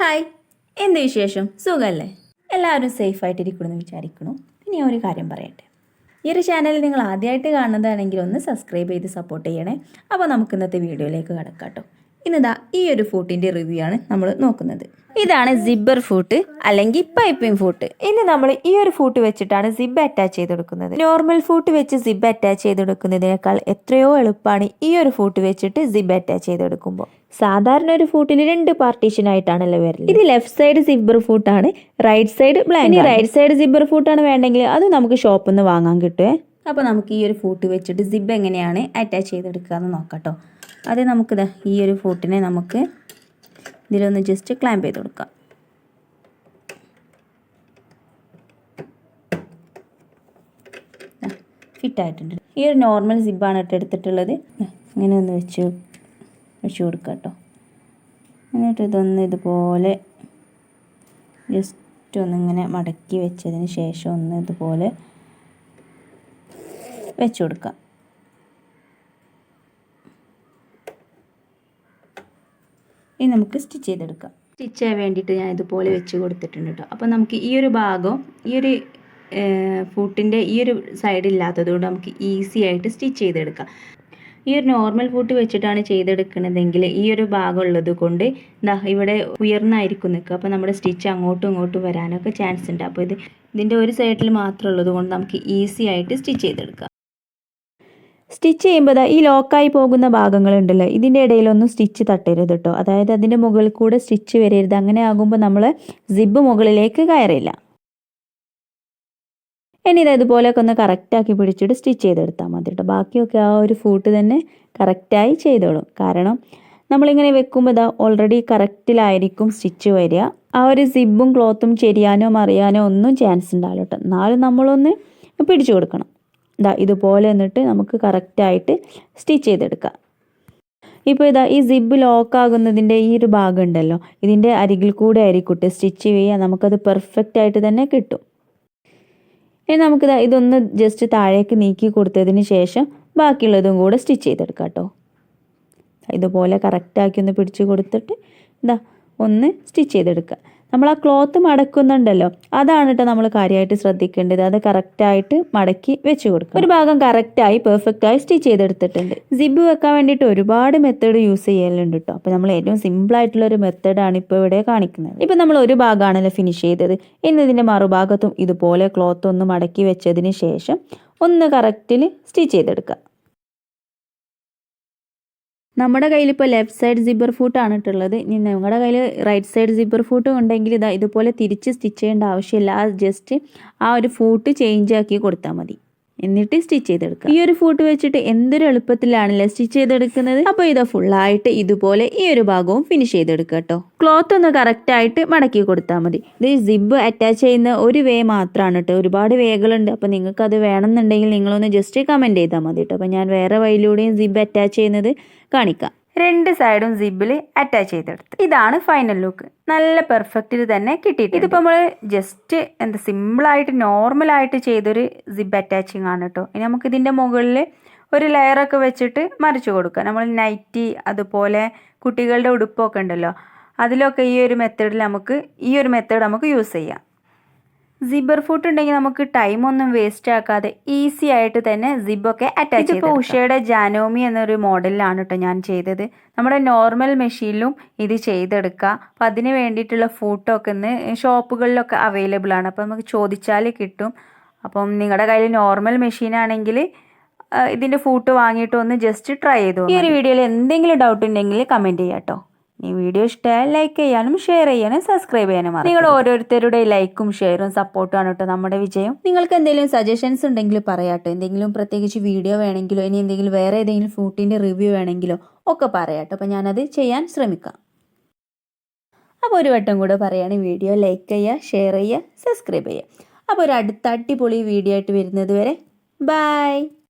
Hi. എന്ത് വിശേഷം? സുഖമല്ലേ എല്ലാവരും സേഫായിട്ടിരിക്കണമെന്ന് വിചാരിക്കണം. ഇനി ഒരു കാര്യം പറയട്ടെ. ഈ ഒരു ചാനൽ നിങ്ങൾ ആദ്യമായിട്ട് കാണുന്നതാണെങ്കിൽ ഒന്ന് സബ്സ്ക്രൈബ് ചെയ്ത് സപ്പോർട്ട് ചെയ്യണേ. അപ്പോൾ നമുക്ക് ഇന്നത്തെ വീഡിയോയിലേക്ക് കടക്കാം കേട്ടോ. ഇന്നിതാ ഈ ഒരു ഫൂട്ടിന്റെ റിവ്യൂ ആണ് നമ്മൾ നോക്കുന്നത്. ഇതാണ് സിബ്ബർ ഫൂട്ട് അല്ലെങ്കിൽ പൈപ്പിംഗ് ഫൂട്ട് ഇനി നമ്മൾ ഈ ഒരു ഫൂട്ട് വെച്ചിട്ടാണ് സിബ് അറ്റാച്ച് ചെയ്ത് കൊടുക്കുന്നത് നോർമൽ ഫൂട്ട് വെച്ച് സിബ് അറ്റാച്ച് ചെയ്ത് കൊടുക്കുന്നതിനേക്കാൾ എത്രയോ എളുപ്പമാണ് ഈ ഒരു ഫൂട്ട് വെച്ചിട്ട് സിബ് അറ്റാച്ച് ചെയ്ത് കൊടുക്കുമ്പോൾ സാധാരണ ഒരു ഫൂട്ടിൽ രണ്ട് പാർട്ടീഷൻ ആയിട്ടാണല്ലോ വരുന്നത് ഇത് left side zipper ഫൂട്ടാണ് right side blank right side zipper ഫൂട്ടാണ് വേണ്ടെങ്കിൽ അത് നമുക്ക് ഷോപ്പിൽ നിന്ന് വാങ്ങാൻ കിട്ടുമേ അപ്പോൾ നമുക്ക് ഈ ഒരു ഫൂട്ട് വെച്ചിട്ട് സിബ് എങ്ങനെയാണ് അറ്റാച്ച് ചെയ്തെടുക്കുക എന്ന് നോക്കാം അത് നമുക്കിത് ഈ ഒരു ഫോട്ടിനെ നമുക്ക് ഇതിലൊന്ന് ജസ്റ്റ് ക്ലാമ്പ് ചെയ്ത് കൊടുക്കാം. ഫിറ്റായിട്ടുണ്ട് ഈ ഒരു നോർമൽ സിബാണ് ഇട്ട് എടുത്തിട്ടുള്ളത്. ഇങ്ങനെ ഒന്ന് വെച്ച് വെച്ച് കൊടുക്കാം കേട്ടോ. എന്നിട്ട് ഇതൊന്ന് ഇതുപോലെ ജസ്റ്റ് ഒന്നിങ്ങനെ മടക്കി വെച്ചതിന് ശേഷം ഒന്ന് ഇതുപോലെ വെച്ച് കൊടുക്കാം. ഇനി നമുക്ക് സ്റ്റിച്ച് ചെയ്തെടുക്കാം. സ്റ്റിച്ച് ചെയ്യാൻ വേണ്ടിയിട്ട് ഞാൻ ഇതുപോലെ വെച്ച് കൊടുത്തിട്ടുണ്ട് കേട്ടോ. അപ്പോൾ നമുക്ക് ഈ ഒരു ഭാഗം ഈ ഒരു ഫൂട്ടിന്റെ ഈ ഒരു സൈഡ് ഇല്ലാത്തതുകൊണ്ട് നമുക്ക് ഈസി ആയിട്ട് സ്റ്റിച്ച് ചെയ്തെടുക്കാം. ഈ ഒരു നോർമൽ ഫൂട്ട് വെച്ചിട്ടാണ് ചെയ്തെടുക്കുന്നതെങ്കിൽ ഈ ഒരു ഭാഗം ഉള്ളത് കൊണ്ട് ദാ ഇവിടെ ഉയർന്നായിരിക്കും നിൽക്കുക. അപ്പോൾ നമ്മുടെ സ്റ്റിച്ച് അങ്ങോട്ടും ഇങ്ങോട്ടും വരാനൊക്കെ ചാൻസ് ഉണ്ട്. അപ്പോൾ ഇത് ഇതിന്റെ ഒരു സൈഡിൽ മാത്രം ഉള്ളത് കൊണ്ട് നമുക്ക് ഈസി ആയിട്ട് സ്റ്റിച്ച് ചെയ്തെടുക്കാം. സ്റ്റിച്ച് ചെയ്യുമ്പോൾ ഈ ലോക്കായി പോകുന്ന ഭാഗങ്ങളുണ്ടല്ലോ ഇതിന്റെ ഇടയിലൊന്നും സ്റ്റിച്ച് തട്ടരുത് കേട്ടോ അതായത് അതിന്റെ മുകളിൽ കൂടെ സ്റ്റിച്ച് വരരുത്. അങ്ങനെ ആകുമ്പോൾ നമ്മൾ സിബ് മുകളിലേക്ക് കയറില്ല. ഇനി ഇത് ഇതുപോലെയൊക്കെ ഒന്ന് കറക്റ്റാക്കി പിടിച്ചിട്ട് സ്റ്റിച്ച് ചെയ്തെടുത്താൽ മതി കേട്ടോ ബാക്കിയൊക്കെ ആ ഒരു ഫൂട്ട് തന്നെ കറക്റ്റായി ചെയ്തോളും. കാരണം നമ്മളിങ്ങനെ വെക്കുമ്പോൾ ഇതാ ഓൾറെഡി കറക്റ്റിലായിരിക്കും സ്റ്റിച്ച് വരിക. ആ ഒരു സിബും ക്ലോത്തും ചെരിയാനോ മറിയാനോ ഒന്നും ചാൻസ് ഉണ്ടാവില്ല കേട്ടോ എന്നാലും നമ്മളൊന്ന് പിടിച്ചു കൊടുക്കണം. ഇതാ ഇതുപോലെ എന്നിട്ട് നമുക്ക് കറക്റ്റായിട്ട് സ്റ്റിച്ച് ചെയ്തെടുക്കാം. ഇപ്പോൾ ഇതാ ഈ സിബ് ലോക്ക് ആകുന്നതിന്റെ ഈ ഒരു ഭാഗം ഉണ്ടല്ലോ ഇതിന്റെ അരികിൽ കൂടെ ആയിരിക്കട്ടെ സ്റ്റിച്ച് ചെയ്യുക നമുക്കത് പെർഫെക്റ്റ് ആയിട്ട് തന്നെ കിട്ടും. ഇനി നമുക്കിതാ ഇതൊന്ന് ജസ്റ്റ് താഴേക്ക് നീക്കി കൊടുത്തതിന് ശേഷം ബാക്കിയുള്ളതും കൂടെ സ്റ്റിച്ച് ചെയ്തെടുക്കാം കേട്ടോ ഇതുപോലെ കറക്റ്റാക്കി ഒന്ന് പിടിച്ച് കൊടുത്തിട്ട് ഇതാ ഒന്ന് സ്റ്റിച്ച് ചെയ്തെടുക്കുക നമ്മൾ ആ ക്ലോത്ത് മടക്കുന്നുണ്ടല്ലോ അതാണ് കേട്ടോ നമ്മൾ കാര്യമായിട്ട് ശ്രദ്ധിക്കേണ്ടത്. അത് കറക്റ്റായിട്ട് മടക്കി വെച്ച് കൊടുക്കുക ഒരു ഭാഗം കറക്റ്റായി പെർഫെക്റ്റായി സ്റ്റിച്ച് ചെയ്തെടുത്തിട്ടുണ്ട്. സിബ് വെക്കാൻ വേണ്ടിയിട്ട് ഒരുപാട് മെത്തേഡ് യൂസ് ചെയ്യലുണ്ട് കേട്ടോ അപ്പോൾ നമ്മൾ ഏറ്റവും സിമ്പിൾ ആയിട്ടുള്ള ഒരു മെത്തേഡാണ് ഇപ്പോൾ ഇവിടെ കാണിക്കുന്നത്. ഇപ്പം നമ്മൾ ഒരു ഭാഗമാണല്ലോ ഫിനിഷ് ചെയ്തത്. ഇന്ന് മറുഭാഗത്തും ഇതുപോലെ ക്ലോത്ത് ഒന്ന് മടക്കി വെച്ചതിന് ശേഷം ഒന്ന് കറക്റ്റിൽ സ്റ്റിച്ച് ചെയ്തെടുക്കുക. നമ്മുടെ കയ്യിൽ ഇപ്പോൾ ലെഫ്റ്റ് സൈഡ് സിബർ ഫൂട്ടാണ് ഇട്ടുള്ളത്. ഇനി നിങ്ങളുടെ കയ്യിൽ റൈറ്റ് സൈഡ് സിബർ ഫൂട്ടും ഉണ്ടെങ്കിൽ ഇതാ ഇതുപോലെ തിരിച്ച് സ്റ്റിച്ച് ചെയ്യേണ്ട ആവശ്യമില്ല. ആ ജസ്റ്റ് ആ ഒരു ഫൂട്ട് ചേഞ്ച് ആക്കി കൊടുത്താൽ മതി. എന്നിട്ട് സ്റ്റിച്ച് ചെയ്തെടുക്കുക. ഈ ഒരു ഫൂട്ട് വെച്ചിട്ട് എന്തൊരു എളുപ്പത്തിലാണല്ലേ സ്റ്റിച്ച് ചെയ്തെടുക്കുന്നത്? അപ്പോൾ ഇത് ഫുള്ളായിട്ട് ഇതുപോലെ ഈ ഒരു ഭാഗവും ഫിനിഷ് ചെയ്തെടുക്കുക കേട്ടോ. ക്ലോത്ത് ഒന്ന് കറക്റ്റായിട്ട് മടക്കി കൊടുത്താൽ മതി. ഇത് സിബ് അറ്റാച്ച് ചെയ്യുന്ന ഒരു വേ മാത്രമാണ് കേട്ടോ. ഒരുപാട് വേകളുണ്ട്. അപ്പോൾ നിങ്ങൾക്ക് അത് വേണമെന്നുണ്ടെങ്കിൽ നിങ്ങളൊന്ന് ജസ്റ്റ് കമന്റ് ചെയ്താൽ മതി കേട്ടോ. അപ്പോൾ ഞാൻ വേറെ വഴിയിലൂടെയും സിബ് അറ്റാച്ച് ചെയ്യുന്നത് കാണിക്കാം. രണ്ട് സൈഡും സിബിൽ അറ്റാച്ച് ചെയ്തെടുത്ത്. ഇതാണ് ഫൈനൽ ലുക്ക് നല്ല പെർഫെക്റ്റിൽ തന്നെ കിട്ടിയിട്ട് ഇതിപ്പോൾ നമ്മൾ ജസ്റ്റ് എന്താ സിമ്പിളായിട്ട് നോർമലായിട്ട് ചെയ്തൊരു സിബ് അറ്റാച്ചിങ് ആണ് കേട്ടോ ഇനി നമുക്ക് ഇതിന്റെ മുകളിൽ ഒരു ലെയറൊക്കെ വെച്ചിട്ട് മറിച്ചു കൊടുക്കുക നമ്മൾ നൈറ്റി അതുപോലെ കുട്ടികളുടെ ഉടുപ്പൊക്കെ ഉണ്ടല്ലോ. അതിലൊക്കെ ഈ ഒരു മെത്തേഡിൽ നമുക്ക് ഈ ഒരു മെത്തേഡ് നമുക്ക് യൂസ് ചെയ്യാം. സിബർ ഫുട്ട് ഉണ്ടെങ്കിൽ നമുക്ക് ടൈം ഒന്നും വേസ്റ്റ് ആക്കാതെ ഈസി ആയിട്ട് തന്നെ സിബൊക്കെ അറ്റാച്ച് ഇപ്പോൾ ഉഷയുടെ ജാനോമി എന്നൊരു മോഡലിലാണ് കേട്ടോ ഞാൻ ചെയ്തത്. നമ്മുടെ നോർമൽ മെഷീനിലും ഇത് ചെയ്തെടുക്കുക അപ്പം അതിന് വേണ്ടിയിട്ടുള്ള ഫുട്ടൊക്കെ ഒക്കെ ഇന്ന് ഷോപ്പുകളിലൊക്കെ അവൈലബിൾ ആണ്. അപ്പം നമുക്ക് ചോദിച്ചാൽ കിട്ടും. അപ്പം നിങ്ങളുടെ കയ്യിൽ നോർമൽ മെഷീനാണെങ്കിൽ ഇതിന്റെ ഫൂട്ട് വാങ്ങിയിട്ട് ഒന്ന് ജസ്റ്റ് ട്രൈ ചെയ്തു ഈ ഒരു വീഡിയോയിൽ എന്തെങ്കിലും ഡൗട്ട് ഉണ്ടെങ്കിൽ കമന്റ് ചെയ്യാം കേട്ടോ ഈ വീഡിയോ ഇഷ്ടമായാൽ ലൈക്ക് ചെയ്യാനും ഷെയർ ചെയ്യാനും സബ്സ്ക്രൈബ് ചെയ്യാനും നിങ്ങൾ ഓരോരുത്തരുടെ ലൈക്കും ഷെയറും സപ്പോർട്ടും ആണ് കേട്ടോ നമ്മുടെ വിജയം. നിങ്ങൾക്ക് എന്തെങ്കിലും സജഷൻസ് ഉണ്ടെങ്കിൽ പറയാട്ടോ. എന്തെങ്കിലും പ്രത്യേകിച്ച് വീഡിയോ വേണമെങ്കിലോ ഇനി എന്തെങ്കിലും വേറെ ഏതെങ്കിലും ഫുഡിന്റെ റിവ്യൂ വേണമെങ്കിലോ ഒക്കെ പറയാട്ടോ. അപ്പോൾ ഞാനത് ചെയ്യാൻ ശ്രമിക്കാം. അപ്പോൾ ഒരു വട്ടം കൂടെ പറയുകയാണ് വീഡിയോ ലൈക്ക് ചെയ്യുക ഷെയർ ചെയ്യുക സബ്സ്ക്രൈബ് ചെയ്യുക അപ്പോൾ ഒരു അടുത്ത അടിപൊളി വീഡിയോ ആയിട്ട് വരുന്നത് വരെ ബൈ